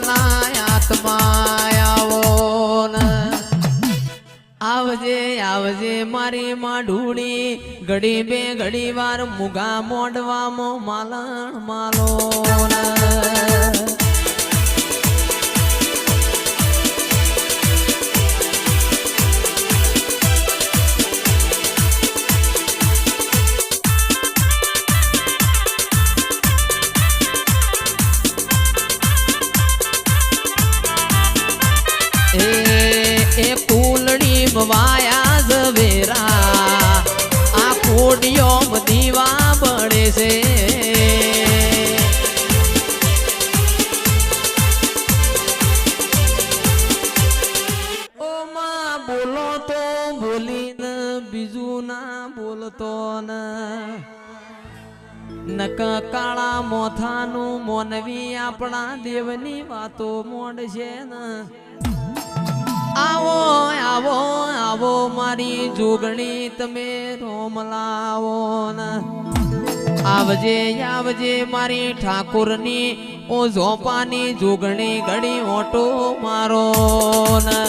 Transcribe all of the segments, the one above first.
ના આવજે આવજે મારી માઢુડી ઘડી બે ઘડી વાર મુગા મોઢવામાં માલણ માલો ના બોલીને બીજું ના બોલતો ને. નક કાળા મોથાનું મોનવી આપણા દેવની વાતો મોડશે ને. આવો આવો આવો મારી જોગણી તમે રોમલાવો ને. આવજે આવજે મારી ઠાકોરની ઓ ઝોપાની જોગણી ઘડી ઓટો મારો ને.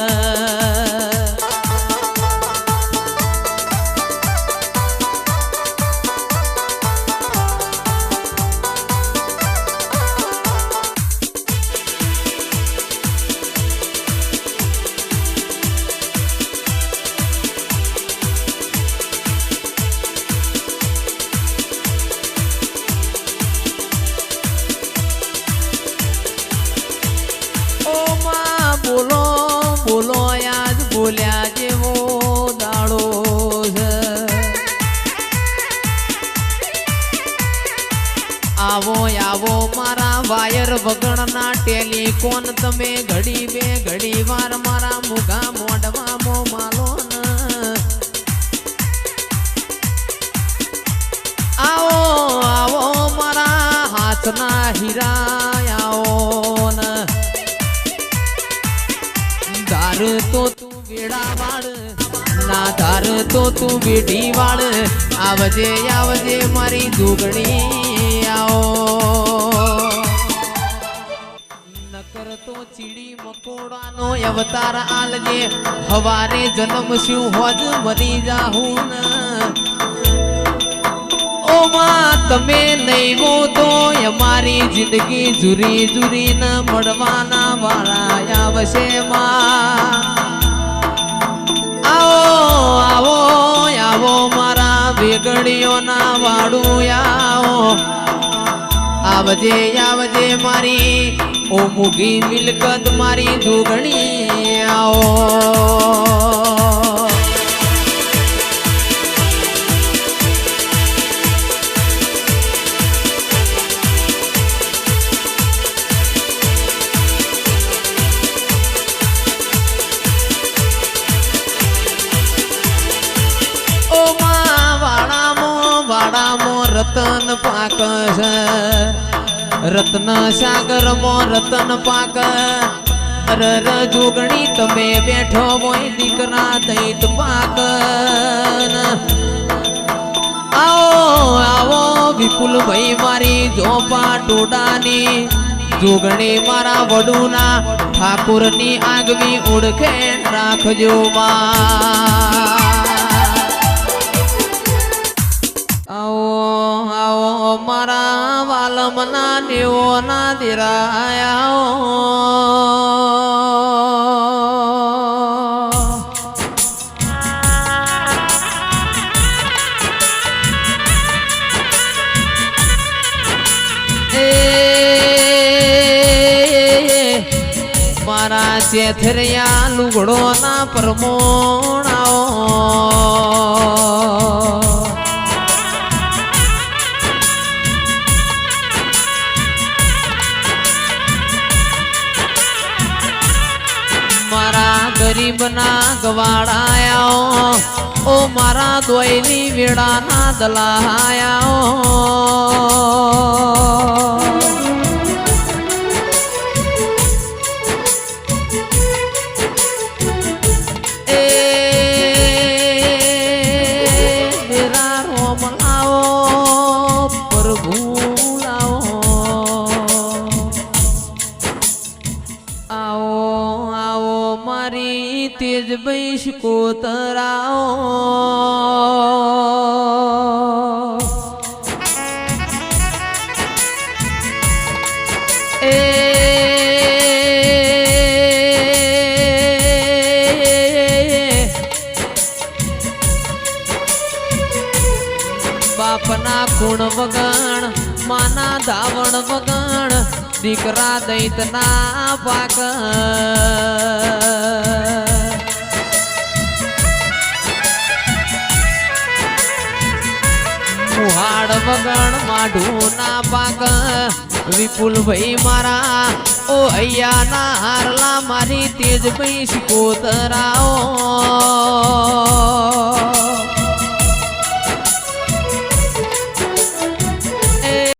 આવો આવો, મારા વાયર વગરના ટેલિકોન તમે ઘડી બે, ઘડી વાર મારા મુગા મોઢવામાં માલો આવો આવો, મારા હાથના હીરા આવો દારૂ તો તું વેડા વાળ ના ધાર તો તું વેઢી વાળ. આવજે આવજે મારી દુગણી, આવો. નકર તો ચીડી મકોડાનો અવતાર આલજે. હવારે જન્મ શું હોજ મરી ને. તમે નહીં તો અમારી જિંદગી જુરી જુરી ન મળવાના વાળા આવશે માં. આવો આવો મારા વેગડીઓના વાડું આવો આવજે આવજે મારી ઓ મુગી મિલકત મારી દુગણી આવો રતન પાક છે. રત્ન સાગરમો રતન પાક. અર જોગણી તમે બેઠો હોય દીકરા દૈત પાક. આવો આવો વિપુલ ભાઈ મારી જોપા ટોડાની. જોગણી મારા વડુના ઠાકુરની આગવી ઓળખે રાખજો માં વાલમના દેવોના દિરાયા મારા ચેથરિયા લુગડો ના પરમોણાઓ ગરીબના ગવાડાયા ઓ મારા દોયલી વેળાના દલાયા મારી તેજ બૈશ કોતરાઓ એ બાપના ગુણ વગાણ માના ધાવણ વગણ દીકરા દૈતના પાક. કુહાડ વગણ માઢું ના પાક. વિપુલભાઈ મારા, ઓ અયા ના હારલા મારી તેજભાઈ શિકોતરાઓ.